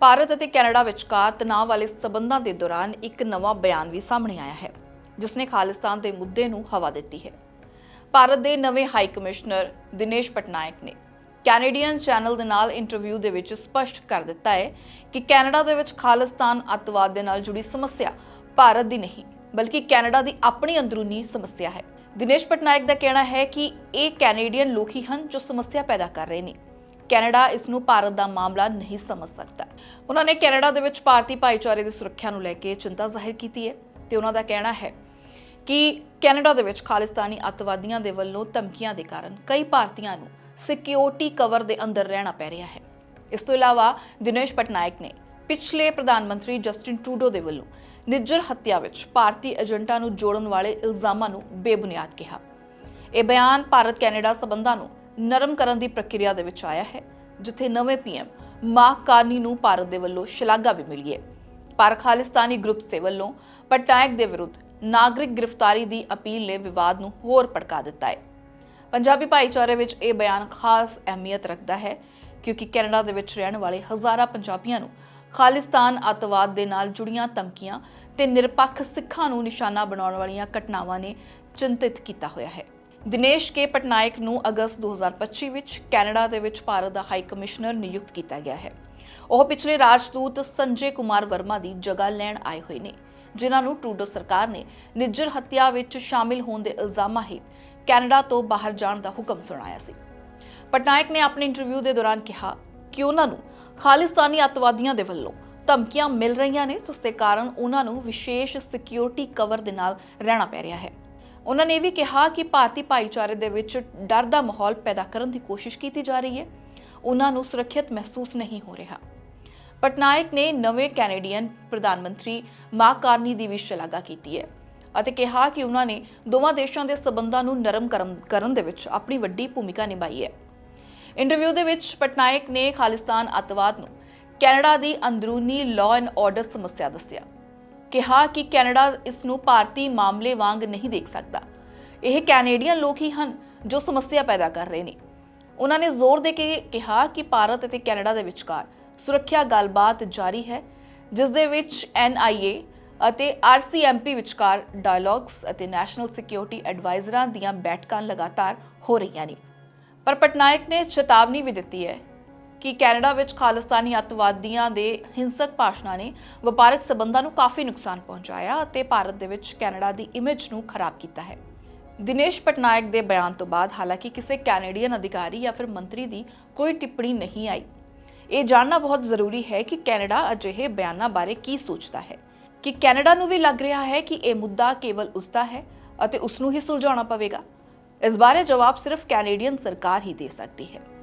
ਭਾਰਤ ਅਤੇ ਕੈਨੇਡਾ ਵਿਚਕਾਰ ਤਣਾਅ ਵਾਲੇ ਸਬੰਧਾਂ ਦੇ ਦੌਰਾਨ ਇੱਕ ਨਵਾਂ ਬਿਆਨ ਵੀ ਸਾਹਮਣੇ ਆਇਆ ਹੈ ਜਿਸ ਨੇ ਖਾਲਿਸਤਾਨ ਦੇ ਮੁੱਦੇ ਨੂੰ ਹਵਾ ਦਿੱਤੀ ਹੈ। ਭਾਰਤ ਦੇ ਨਵੇਂ ਹਾਈ ਕਮਿਸ਼ਨਰ ਦਿਨੇਸ਼ ਪਟਨਾਇਕ ਨੇ ਕੈਨੇਡੀਅਨ ਚੈਨਲ ਦੇ ਨਾਲ ਇੰਟਰਵਿਊ ਦੇ ਵਿੱਚ ਸਪਸ਼ਟ ਕਰ ਦਿੱਤਾ ਹੈ ਕਿ ਕੈਨੇਡਾ ਦੇ ਵਿੱਚ ਖਾਲਿਸਤਾਨ ਅੱਤਵਾਦ ਦੇ ਨਾਲ ਜੁੜੀ ਸਮੱਸਿਆ ਭਾਰਤ ਦੀ ਨਹੀਂ, ਬਲਕਿ ਕੈਨੇਡਾ ਦੀ ਆਪਣੀ ਅੰਦਰੂਨੀ ਸਮੱਸਿਆ ਹੈ। ਦਿਨੇਸ਼ ਪਟਨਾਇਕ ਦਾ ਕਹਿਣਾ ਹੈ ਕਿ ਇਹ ਕੈਨੇਡੀਅਨ ਲੋਕ ਹੀ ਹਨ ਜੋ ਸਮੱਸਿਆ ਪੈਦਾ ਕਰ ਰਹੇ ਨੇ। ਕੈਨੇਡਾ ਇਸ ਨੂੰ ਭਾਰਤ ਦਾ ਮਾਮਲਾ ਨਹੀਂ ਸਮਝ ਸਕਦਾ। ਉਹਨਾਂ ਨੇ ਕੈਨੇਡਾ ਦੇ ਵਿੱਚ ਭਾਰਤੀ ਭਾਈਚਾਰੇ ਦੀ ਸੁਰੱਖਿਆ ਨੂੰ ਲੈ ਕੇ ਚਿੰਤਾ ਜ਼ਾਹਿਰ ਕੀਤੀ ਹੈ ਤੇ ਉਹਨਾਂ ਦਾ ਕਹਿਣਾ ਹੈ ਕਿ ਕੈਨੇਡਾ ਦੇ ਵਿੱਚ ਖਾਲਿਸਤਾਨੀ ਅੱਤਵਾਦੀਆਂ ਦੇ ਵੱਲੋਂ ਧਮਕੀਆਂ ਦੇ ਕਾਰਨ ਕਈ ਭਾਰਤੀਆਂ ਨੂੰ ਸਿਕਿਉਰਿਟੀ ਕਵਰ ਦੇ ਅੰਦਰ ਰਹਿਣਾ ਪੈ ਰਿਹਾ ਹੈ। ਇਸ ਤੋਂ ਇਲਾਵਾ ਦਿਨੇਸ਼ ਪਟਨਾਇਕ ਨੇ ਪਿਛਲੇ ਪ੍ਰਧਾਨ ਮੰਤਰੀ ਜਸਟਿਨ ਟਰੂਡੋ ਦੇ ਵੱਲੋਂ ਨਿੱਜਰ ਹੱਤਿਆ ਵਿੱਚ ਭਾਰਤੀ ਏਜੰਟਾਂ ਨੂੰ ਜੋੜਨ ਵਾਲੇ ਇਲਜ਼ਾਮਾਂ ਨੂੰ ਬੇਬੁਨਿਆਦ ਕਿਹਾ। ਇਹ ਬਿਆਨ ਭਾਰਤ ਕੈਨੇਡਾ ਸਬੰਧਾਂ ਨੂੰ ਨਰਮ ਕਰਨ ਦੀ ਪ੍ਰਕਿਰਿਆ ਦੇ ਵਿੱਚ ਆਇਆ ਹੈ, ਜਿੱਥੇ ਨਵੇਂ ਪੀਐਮ ਮਾਰਕ ਕਾਰਨੀ ਨੂੰ ਭਾਰਤ ਦੇ ਵੱਲੋਂ ਸ਼ਲਾਘਾ ਵੀ ਮਿਲੀ ਹੈ। ਪਰ ਖਾਲਿਸਤਾਨੀ ਗਰੁੱਪਸ ਦੇ ਵੱਲੋਂ ਪਟਨਾਇਕ ਦੇ ਵਿਰੁੱਧ ਨਾਗਰਿਕ ਗ੍ਰਿਫਤਾਰੀ ਦੀ ਅਪੀਲ ਨੇ ਵਿਵਾਦ ਨੂੰ ਹੋਰ ਭੜਕਾ ਦਿੱਤਾ ਹੈ। ਪੰਜਾਬੀ ਭਾਈਚਾਰੇ ਵਿੱਚ ਇਹ ਬਿਆਨ ਖਾਸ ਅਹਿਮੀਅਤ ਰੱਖਦਾ ਹੈ, ਕਿਉਂਕਿ ਕੈਨੇਡਾ ਦੇ ਵਿੱਚ ਰਹਿਣ ਵਾਲੇ ਹਜ਼ਾਰਾਂ ਪੰਜਾਬੀਆਂ ਨੂੰ ਖਾਲਿਸਤਾਨ ਅੱਤਵਾਦ ਦੇ ਨਾਲ ਜੁੜੀਆਂ ਧਮਕੀਆਂ ਤੇ ਨਿਰਪੱਖ ਸਿੱਖਾਂ ਨੂੰ ਨਿਸ਼ਾਨਾ ਬਣਾਉਣ ਵਾਲੀਆਂ ਘਟਨਾਵਾਂ ਨੇ ਚਿੰਤਿਤ ਕੀਤਾ ਹੋਇਆ ਹੈ। ਦਿਨੇਸ਼ ਕੇ ਪਟਨਾਇਕ ਨੂੰ ਅਗਸਤ 2025 ਵਿੱਚ ਕੈਨੇਡਾ ਦੇ ਵਿੱਚ ਭਾਰਤ ਦਾ ਹਾਈ ਕਮਿਸ਼ਨਰ ਨਿਯੁਕਤ ਕੀਤਾ ਗਿਆ ਹੈ। ਉਹ ਪਿਛਲੇ ਰਾਜਦੂਤ ਸੰਜੇ ਕੁਮਾਰ ਵਰਮਾ ਦੀ ਜਗ੍ਹਾ ਲੈਣ ਆਏ ਹੋਏ ਨੇ, ਜਿਨ੍ਹਾਂ ਨੂੰ ਟਰੂਡੋ ਸਰਕਾਰ ਨੇ ਨਿੱਜਰ ਹੱਤਿਆ ਵਿੱਚ ਸ਼ਾਮਿਲ ਹੋਣ ਦੇ ਇਲਜ਼ਾਮਾਂ ਹੇਠ ਕੈਨੇਡਾ ਤੋਂ ਬਾਹਰ ਜਾਣ ਦਾ ਹੁਕਮ ਸੁਣਾਇਆ ਸੀ। ਪਟਨਾਇਕ ਨੇ ਆਪਣੇ ਇੰਟਰਵਿਊ ਦੇ ਦੌਰਾਨ ਕਿਹਾ ਕਿ ਉਹਨਾਂ ਨੂੰ ਖਾਲਿਸਤਾਨੀ ਅੱਤਵਾਦੀਆਂ ਦੇ ਵੱਲੋਂ ਧਮਕੀਆਂ ਮਿਲ ਰਹੀਆਂ ਨੇ, ਜਿਸ ਦੇ ਕਾਰਨ ਉਹਨਾਂ ਨੂੰ ਵਿਸ਼ੇਸ਼ ਸਿਕਿਉਰਿਟੀ ਕਵਰ ਦੇ ਨਾਲ ਰਹਿਣਾ ਪੈ ਰਿਹਾ ਹੈ। ਉਹਨਾਂ ਨੇ ਇਹ ਵੀ ਕਿਹਾ ਕਿ ਭਾਰਤੀ ਭਾਈਚਾਰੇ ਦੇ ਵਿੱਚ ਡਰ ਦਾ ਮਾਹੌਲ ਪੈਦਾ ਕਰਨ ਦੀ ਕੋਸ਼ਿਸ਼ ਕੀਤੀ ਜਾ ਰਹੀ ਹੈ। ਉਹਨਾਂ ਨੂੰ ਸੁਰੱਖਿਅਤ ਮਹਿਸੂਸ ਨਹੀਂ ਹੋ ਰਿਹਾ। ਪਟਨਾਇਕ ਨੇ ਨਵੇਂ ਕੈਨੇਡੀਅਨ ਪ੍ਰਧਾਨ ਮੰਤਰੀ ਮਾਰਕ ਕਾਰਨੀ ਦੀ ਵੀ ਸ਼ਲਾਘਾ ਕੀਤੀ ਹੈ ਅਤੇ ਕਿਹਾ ਕਿ ਉਹਨਾਂ ਨੇ ਦੋਵਾਂ ਦੇਸ਼ਾਂ ਦੇ ਸਬੰਧਾਂ ਨੂੰ ਨਰਮ ਕਰਮ- ਕਰਨ ਦੇ ਵਿੱਚ ਆਪਣੀ ਵੱਡੀ ਭੂਮਿਕਾ ਨਿਭਾਈ ਹੈ। ਇੰਟਰਵਿਊ ਦੇ ਵਿੱਚ ਪਟਨਾਇਕ ਨੇ ਖਾਲਿਸਤਾਨ ਅੱਤਵਾਦ ਨੂੰ ਕੈਨੇਡਾ ਦੀ ਅੰਦਰੂਨੀ ਲਾਅ ਐਂਡ ਆਰਡਰ ਸਮੱਸਿਆ ਦੱਸਿਆ। ਕਿਹਾ ਕਿ ਕੈਨੇਡਾ ਇਸ ਨੂੰ ਭਾਰਤੀ ਮਾਮਲੇ ਵਾਂਗ ਨਹੀਂ ਦੇਖ ਸਕਦਾ। ਇਹ ਕੈਨੇਡੀਅਨ ਲੋਕ ਹੀ ਹਨ ਜੋ ਸਮੱਸਿਆ ਪੈਦਾ ਕਰ ਰਹੇ ਨੇ। ਉਹਨਾਂ ਨੇ ਜ਼ੋਰ ਦੇ ਕੇ ਕਿਹਾ ਕਿ ਭਾਰਤ ਅਤੇ ਕੈਨੇਡਾ ਦੇ ਵਿਚਕਾਰ ਸੁਰੱਖਿਆ ਗੱਲਬਾਤ ਜਾਰੀ ਹੈ, ਜਿਸ ਦੇ ਵਿੱਚ NIA ਅਤੇ RCMP ਵਿਚਕਾਰ ਡਾਇਲੌਗਸ ਅਤੇ ਨੈਸ਼ਨਲ ਸਿਕਿਉਰਿਟੀ ਐਡਵਾਈਜ਼ਰਾਂ ਦੀਆਂ ਬੈਠਕਾਂ ਲਗਾਤਾਰ ਹੋ ਰਹੀਆਂ ਨੇ। ਪਰ ਪਟਨਾਇਕ ਨੇ ਚੇਤਾਵਨੀ ਵੀ ਦਿੱਤੀ ਹੈ ਕਿ ਕੈਨੇਡਾ ਵਿੱਚ ਖਾਲਿਸਤਾਨੀ ਅੱਤਵਾਦੀਆਂ ਦੇ ਹਿੰਸਕ ਭਾਸ਼ਣਾਂ ਨੇ ਵਪਾਰਕ ਸਬੰਧਾਂ ਨੂੰ ਕਾਫੀ ਨੁਕਸਾਨ ਪਹੁੰਚਾਇਆ ਅਤੇ ਭਾਰਤ ਦੇ ਵਿੱਚ ਕੈਨੇਡਾ ਦੀ ਇਮੇਜ ਨੂੰ ਖਰਾਬ ਕੀਤਾ ਹੈ। ਦਿਨੇਸ਼ ਪਟਨਾਇਕ ਦੇ ਬਿਆਨ ਤੋਂ ਬਾਅਦ ਹਾਲਾਂਕਿ ਕਿਸੇ ਕੈਨੇਡੀਅਨ ਅਧਿਕਾਰੀ ਜਾਂ ਫਿਰ ਮੰਤਰੀ ਦੀ ਕੋਈ ਟਿੱਪਣੀ ਨਹੀਂ ਆਈ। ਇਹ ਜਾਣਨਾ ਬਹੁਤ ਜ਼ਰੂਰੀ ਹੈ ਕਿ ਕੈਨੇਡਾ ਅਜਿਹੇ ਬਿਆਨਾਂ ਬਾਰੇ ਕੀ ਸੋਚਦਾ ਹੈ। ਕਿ ਕੈਨੇਡਾ ਨੂੰ ਵੀ ਲੱਗ ਰਿਹਾ ਹੈ ਕਿ ਇਹ ਮੁੱਦਾ ਕੇਵਲ ਉਸ ਦਾ ਹੈ ਅਤੇ ਉਸ ਨੂੰ ਹੀ ਸੁਲਝਾਉਣਾ ਪਵੇਗਾ। ਇਸ ਬਾਰੇ ਜਵਾਬ ਸਿਰਫ ਕੈਨੇਡੀਅਨ ਸਰਕਾਰ ਹੀ ਦੇ ਸਕਦੀ ਹੈ।